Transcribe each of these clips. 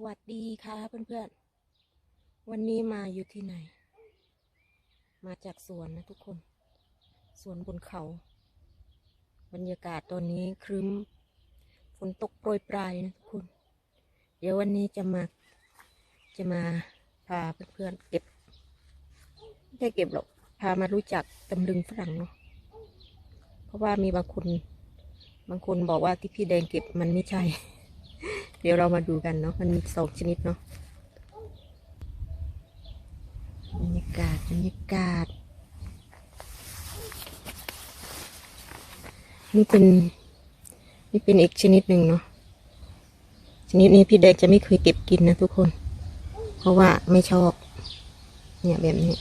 วัสดีค่ะเพื่อนๆ วันนี้มาอยู่ที่ไหน มาจากสวนนะทุกคน สวนบนเขา บรรยากาศตอนนี้ครึ้ม ฝนตกโปรยปลายนะทุกคน เดี๋ยววันนี้จะมา จะมาพาเพื่อนๆเก็บ ไม่ได้เก็บหรอก พามารู้จักตำลึงฝรั่งเนาะ เพราะว่ามีบางคน บางคนบอกว่าที่พี่แดงเก็บมันไม่ใช่ เดี๋ยวเรามาดูกันเนาะมันมีสองชนิดเนาะบรรยากาศบรรยากาศ นี่เป็น นี่เป็นอีกชนิดหนึ่งเนาะชนิดนี้พี่แดงจะไม่เคยเก็บกินนะทุกคน เพราะว่าไม่ชอบ เนี่ยแบบนี้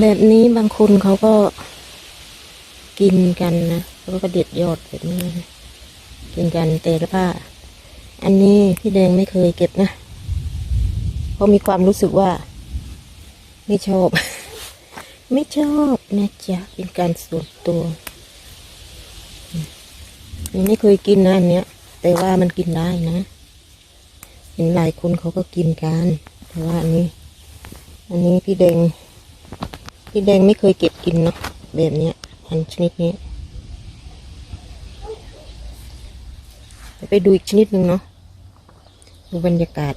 แบบนี้บางคนเขาก็กินกันนะแล้วก็เด็ดยอดแบบนี้นะ กินกันแต่ว่าอันนี้พี่แดงไม่เคยเก็บนะ เพราะมีความรู้สึกว่า ไม่ชอบ ไม่ชอบนะจ๊ะเป็นการส่วนตัวยังไม่เคยกินนะอันเนี้ย แต่ว่ามันกินได้นะ เห็นหลายคนเขาก็กินกัน แต่ว่าอันนี้ อันนี้พี่แดง พี่แดงไม่เคยเก็บกินเนาะแบบเนี้ยพันชนิดนี้เดี๋ยว ไปดูอีกชนิดหนึ่งเนาะดูบรรยากาศ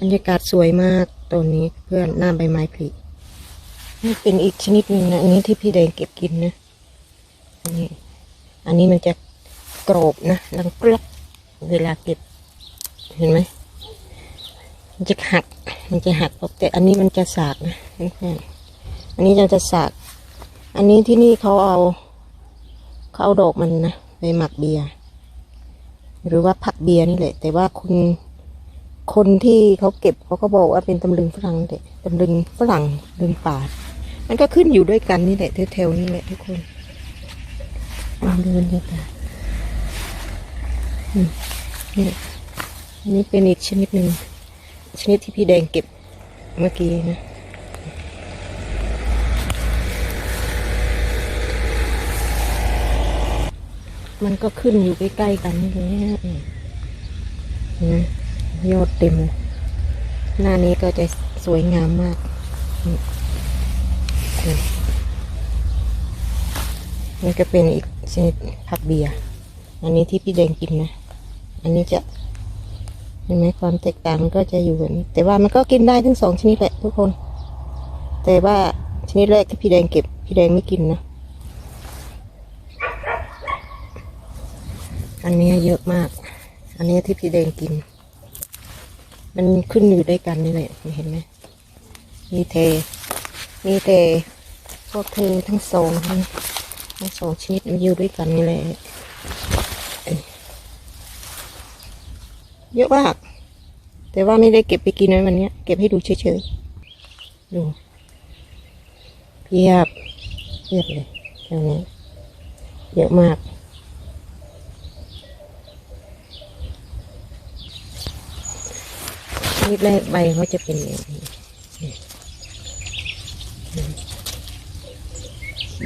บรรยากาศสวยมากตอนนี้เพื่อนหน้าใบไม้ผลินี่เป็นอีกชนิดหนึ่งนะอันนี้ที่พี่แดงเก็บกินนะอันนี้อันนี้มันจะกรอบนะดังกรอบเวลาเก็บ เห็นไหมมันจะหัก มันจะหักออกแต่อันนี้มันจะสากนะเพื่อนอันนี้จะจะสาก อันนี้ที่นี่เขาเอาเขาเอาดอกมันนะไปหมักเบียร์ หรือว่าผักเบียร์นี่แหละ แต่ว่าคนคนที่เขาเก็บเขาก็บอกว่าเป็นตำลึงฝรั่งเด็ตำลึงฝรั่งตำลึงป่ามันก็ขึ้นอยู่ด้วยกันนี่แหละแถวๆนี่แหละทุกคนลองดูบรรยากาศอืมนี่อันนี้เป็นอีกชนิดหนึ่งชนิดที่พี่แดงเก็บเมื่อกี้นะ มันก็ขึ้นอยู่ใกล้ๆกันนี่เละอืมนะยอดเต็ม หน้านี้ก็จะสวยงามมากนี่ก็เป็นอีกชนิดผักเบียร์อันนี้ที่พี่แดงกินนะ อันนี้จะเห็นไหมความแตกต่างมันก็จะอยู่แบบนี้แต่ว่ามันก็กินได้ทั้งสองชนิดแหละทุกคน แต่ว่าชนิดแรกที่พี่แดงเก็บ พี่แดงไม่กินนะ อันนี้เยอะมาก อันนี้ที่พี่แดงกิน มันขึ้นอยู่ด้วยกันนี่แหละเห็นไหม มีเท มีแต่พวกเธอทั้งสองทั้งทั้งสองชนิดมันอยู่ด้วยกันนี่แหละ เยอะมาก แต่ว่าไม่ได้เก็บไปกินในวันนี้เก็บให้ดูเฉยๆ ดูเพียบเพียบเลยแถวนี้เยอะมาก นี่แรกใบเขาจะเป็นอย่างนี้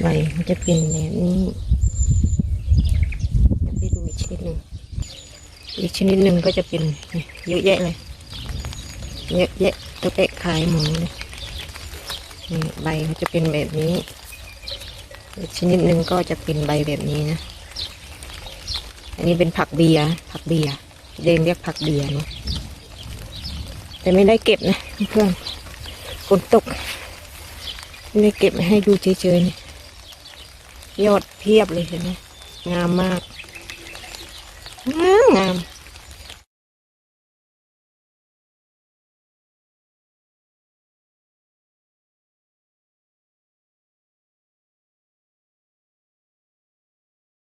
ใบเขาจะเป็นแบบนี้ไปดูอีกชนิดหนึ่งอีกชนิดหนึ่งก็จะเป็นเยอะแยะเลยเยอะแยะตัวเตะขายหมูเลยใบเขาจะเป็นแบบนี้ อีกชนิดหนึ่งก็จะเป็นใบแบบนี้นะ อันนี้เป็นผักเบียร์ผักเบียร์เดงเรียกผักเบียร์เนาะ แต่ไม่ได้เก็บนะเพื่อนฝนตก ไม่ได้เก็บให้ดูเฉยๆนี่ยอดเพียบเลยเห็นไหมงามมาก งามงาม